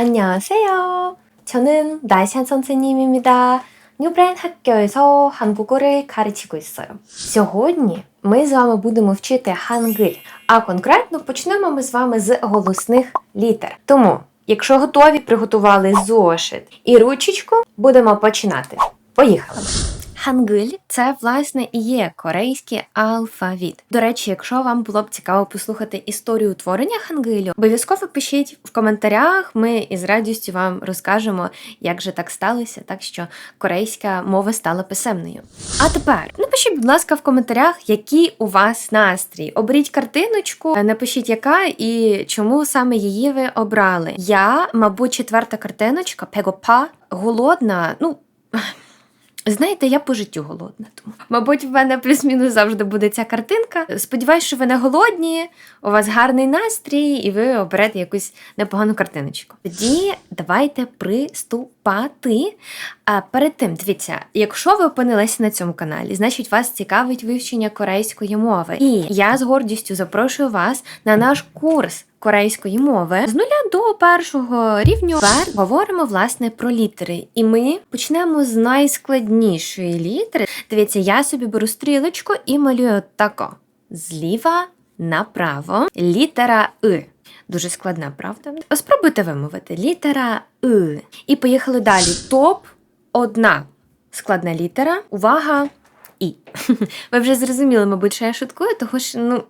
안녕하세요. 저는 나시안 선생님입니다. 뉴브랜 학교에서 한국어를 가르치고 있어요. Сьогодні ми з вами будемо вчити хангиль, а конкретно почнемо ми з вами з голосних літер. Тому, якщо готові, приготували зошит і ручечку, будемо починати. Поїхали! Хангиль це власне і є корейський алфавіт. До речі, якщо вам було б цікаво послухати історію утворення хангилю, обов'язково пишіть в коментарях. Ми із радістю вам розкажемо, як же так сталося, так що корейська мова стала писемною. А тепер напишіть, будь ласка, в коментарях, який у вас настрій. Оберіть картиночку, напишіть, яка і чому саме її ви обрали. Я, мабуть, четверта картиночка, пегопа, голодна. Ну. Знаєте, я по життю голодна. Тому, мабуть, в мене плюс-мінус завжди буде ця картинка. Сподіваюсь, що ви не голодні, у вас гарний настрій, і ви оберете якусь непогану картиночку. Тоді давайте приступати. А перед тим, дивіться, якщо ви опинилися на цьому каналі, значить вас цікавить вивчення корейської мови. І я з гордістю запрошую вас на наш курс корейської мови з нуля до першого рівню. Тепер говоримо власне про літери. І ми почнемо з найскладнішої літери. Дивіться, я собі беру стрілочку і малюю тако. Зліва направо. Літера И. Дуже складна, правда? Спробуйте вимовити. Літера И. І поїхали далі. Топ одна складна літера. Увага! І. Ви вже зрозуміли, мабуть, що я шуткую, тому що ну,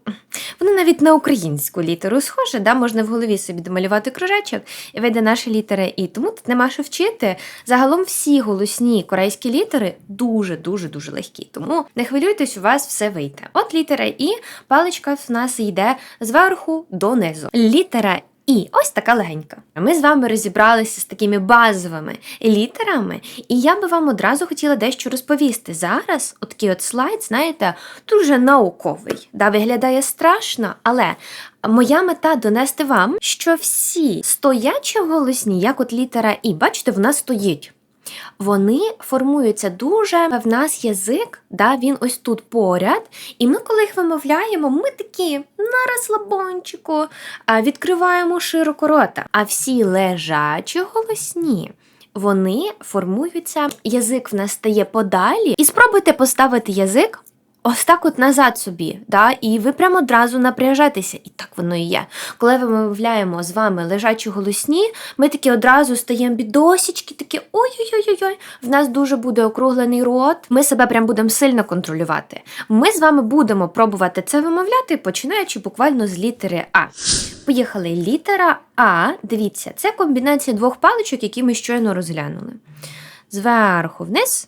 воно навіть на українську літеру схоже, да? можна в голові собі домалювати кружечок і вийде наша літера І. Тому тут нема що вчити. Загалом всі голосні корейські літери дуже-дуже дуже легкі. Тому не хвилюйтесь, у вас все вийде. От літера І, паличка в нас йде зверху донизу. Літера і ось така легенька. Ми з вами розібралися з такими базовими літерами, і я би вам одразу хотіла дещо розповісти. Зараз такий от слайд, знаєте, дуже науковий. Да, Виглядає страшно, але моя мета донести вам, що всі стоячі голосні, як от літера І, бачите, вона стоїть. Вони формуються дуже в нас язик, да, він ось тут поряд. І ми, коли їх вимовляємо, ми такі на розслабончику, відкриваємо широко рота. А всі лежачі голосні. Вони формуються, язик в нас стає подалі, і спробуйте поставити язик Ось так от назад собі, да? і ви прямо одразу напряжетеся, і так воно і є. Коли ми вимовляємо з вами лежачі голосні, ми такі одразу стаємо бідосічки, такі ой-ой-ой, в нас дуже буде округлений рот. Ми себе прям будемо сильно контролювати. Ми з вами будемо пробувати це вимовляти, починаючи буквально з літери А. Поїхали. Літера А, дивіться, це комбінація двох паличок, які ми щойно розглянули. Зверху вниз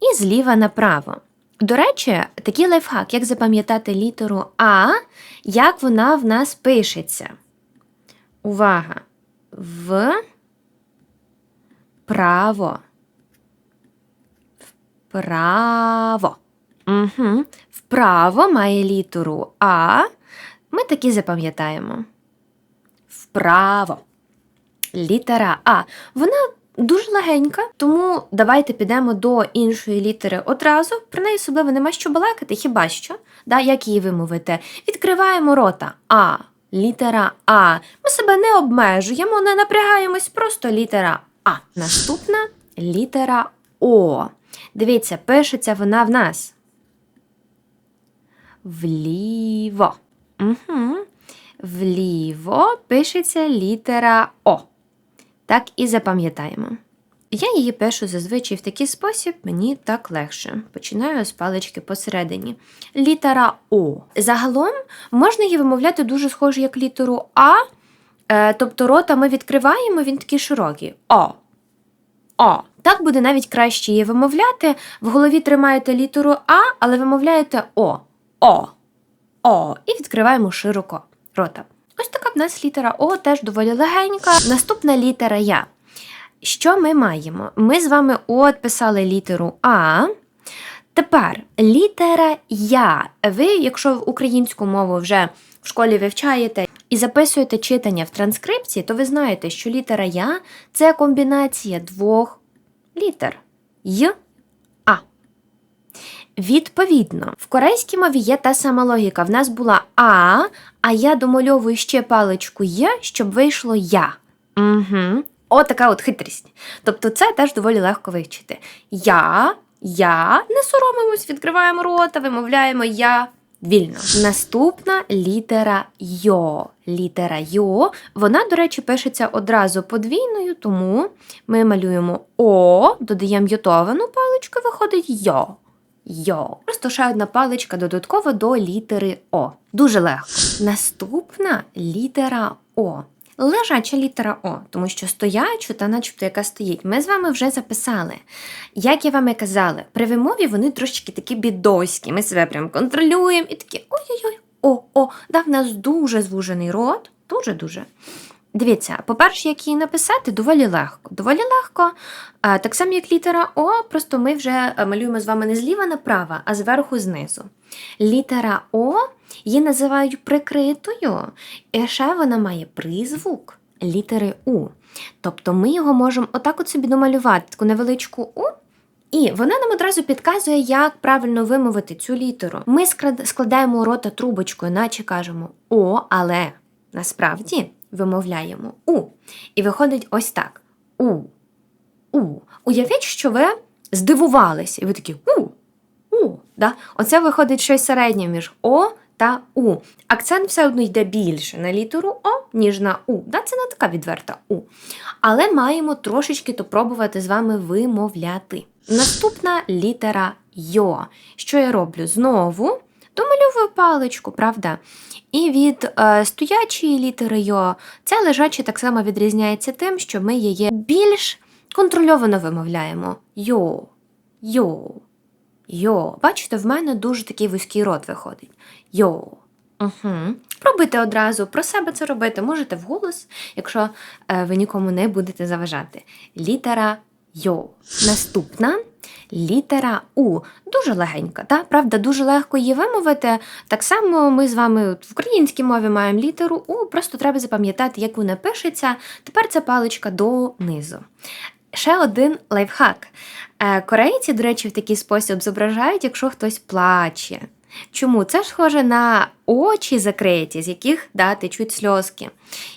і зліва направо. До речі, такий лайфхак, як запам'ятати літеру А, як вона в нас пишеться. Увага! В право. Вправо. Угу. Вправо має літеру А. Ми такі запам'ятаємо. Вправо. Літера А. Вона Дуже легенька, тому давайте підемо до іншої літери одразу. Про неї особливо нема що балакати, хіба що, да, як її вимовити. Відкриваємо рота А, літера А. Ми себе не обмежуємо, не напрягаємось, просто літера А. Наступна літера О. Дивіться, пишеться вона в нас. Вліво. Угу. Вліво пишеться літера О. Так і запам'ятаємо. Я її пишу зазвичай в такий спосіб, мені так легше. Починаю з палички посередині. Літера О. Загалом можна її вимовляти дуже схоже, як літеру А. Е, тобто рота ми відкриваємо, він такий широкий. О. О. Так буде навіть краще її вимовляти. В голові тримаєте літеру А, але вимовляєте О. О. О. І відкриваємо широко рота. Ось така в нас літера О теж доволі легенька. Наступна літера Я. Що ми маємо? Ми з вами от писали літеру А. Тепер літера Я. Ви, якщо в українську мову вже в школі вивчаєте і записуєте читання в транскрипції, то ви знаєте, що літера Я це комбінація двох літер Й Відповідно, в корейській мові є та сама логіка. В нас була А, а я домальовую ще паличку Є, щоб вийшло я. Угу. Така от хитрість. Тобто це теж доволі легко вивчити. Я, я, не соромимось, відкриваємо рота, вимовляємо я вільно. Наступна літера Йо. Літера Йо. Вона, до речі, пишеться одразу подвійною, тому ми малюємо О, додаємо йотовану паличку, виходить Йо. Йо. Просто ще одна паличка додатково до літери О. Дуже легко. Наступна літера О. Лежача літера О, тому що стоячу та начебто яка стоїть. Ми з вами вже записали. Як я вам і казала, при вимові вони трошечки такі бідоські. Ми себе прям контролюємо і такі ой-ой-ой, о, о, да, в нас дуже звужений рот. Дуже-дуже. Дивіться, по-перше, як її написати, доволі легко. Доволі легко. Так само, як літера О, просто ми вже е, малюємо з вами не зліва направо, а зверху знизу. Літера О її називають прикритою, і ще вона має призвук літери У. Тобто ми його можемо отак от собі домалювати, таку невеличку У. І вона нам одразу підказує, як правильно вимовити цю літеру. Ми складаємо рота трубочкою, наче кажемо О, але насправді вимовляємо У. І виходить ось так: У. У. Уявіть, що ви здивувалися, і ви такі У. У. Да? Оце виходить щось середнє між О та У. Акцент все одно йде більше на літеру О, ніж на У. Да? Це не така відверта У. Але маємо трошечки то пробувати з вами вимовляти. Наступна літера Йо. Що я роблю? Знову домальовую паличку, правда? І від е, стоячої літери Йо ця лежача так само відрізняється тим, що ми її більш контрольовано вимовляємо. Йо, йо, йо. Бачите, в мене дуже такий вузький рот виходить. Йо. Угу. Пробуйте одразу про себе це робити. Можете вголос, якщо е, ви нікому не будете заважати. Літера Йо. Наступна літера У. Дуже легенька, та? правда, дуже легко її вимовити. Так само ми з вами в українській мові маємо літеру У, просто треба запам'ятати, як вона пишеться. Тепер це паличка донизу. Ще один лайфхак. Е, Корейці, до речі, в такий спосіб зображають, якщо хтось плаче. Чому? Це ж схоже на очі закриті, з яких да, течуть сльозки.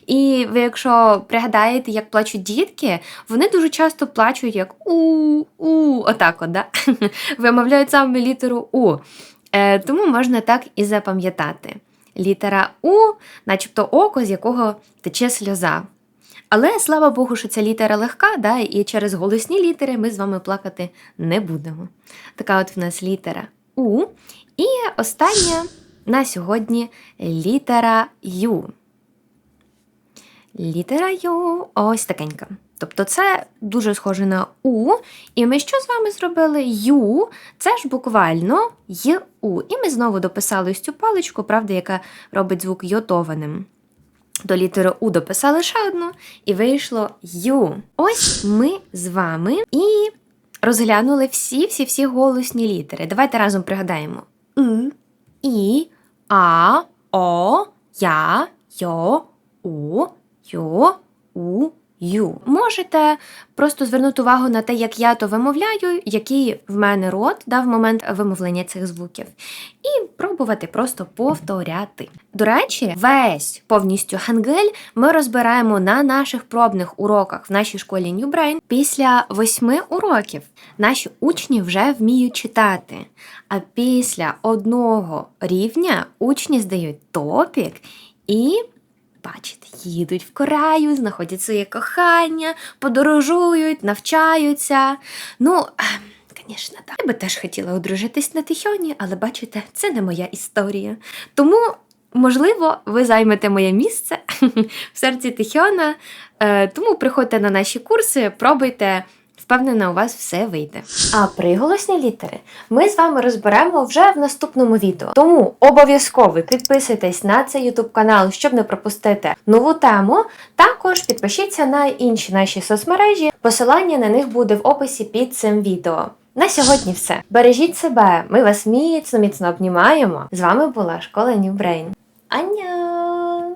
І ви, якщо пригадаєте, як плачуть дітки, вони дуже часто плачуть як у-у, отак от, да? вимовляють саме літеру У. Е, тому можна так і запам'ятати. Літера У, начебто око, з якого тече сльоза. Але слава Богу, що ця літера легка, да, і через голосні літери ми з вами плакати не будемо. Така от в нас літера У. І остання на сьогодні літера Ю. Літера Ю ось такенька. Тобто це дуже схоже на У. І ми що з вами зробили? Ю це ж буквально Ю. І ми знову дописали ось цю паличку, правда, яка робить звук йотованим. До літери У дописали ще одну, і вийшло Ю. Ось ми з вами і розглянули всі-всі-всі голосні літери. Давайте разом пригадаємо: И, І, А, О, Я, Йо, У, Йо, У, Ю. Можете просто звернути увагу на те, як я то вимовляю, який в мене рот да, в момент вимовлення цих звуків, і пробувати просто повторяти. До речі, весь повністю хангель ми розбираємо на наших пробних уроках в нашій школі New Brain. Після восьми уроків наші учні вже вміють читати. А після одного рівня учні здають топік і. Бачите, їдуть в Корею, знаходять своє кохання, подорожують, навчаються. Ну, звісно, так. Я би теж хотіла одружитись на Тихьоні, але бачите, це не моя історія. Тому, можливо, ви займете моє місце в серці Тихьона. Е, Тому приходьте на наші курси, пробуйте. Впевнена, у вас все вийде. А приголосні літери ми з вами розберемо вже в наступному відео. Тому обов'язково підписуйтесь на цей YouTube канал, щоб не пропустити нову тему. Також підпишіться на інші наші соцмережі. Посилання на них буде в описі під цим відео. На сьогодні все. Бережіть себе, ми вас міцно міцно обнімаємо. З вами була школа Brain. Аньо!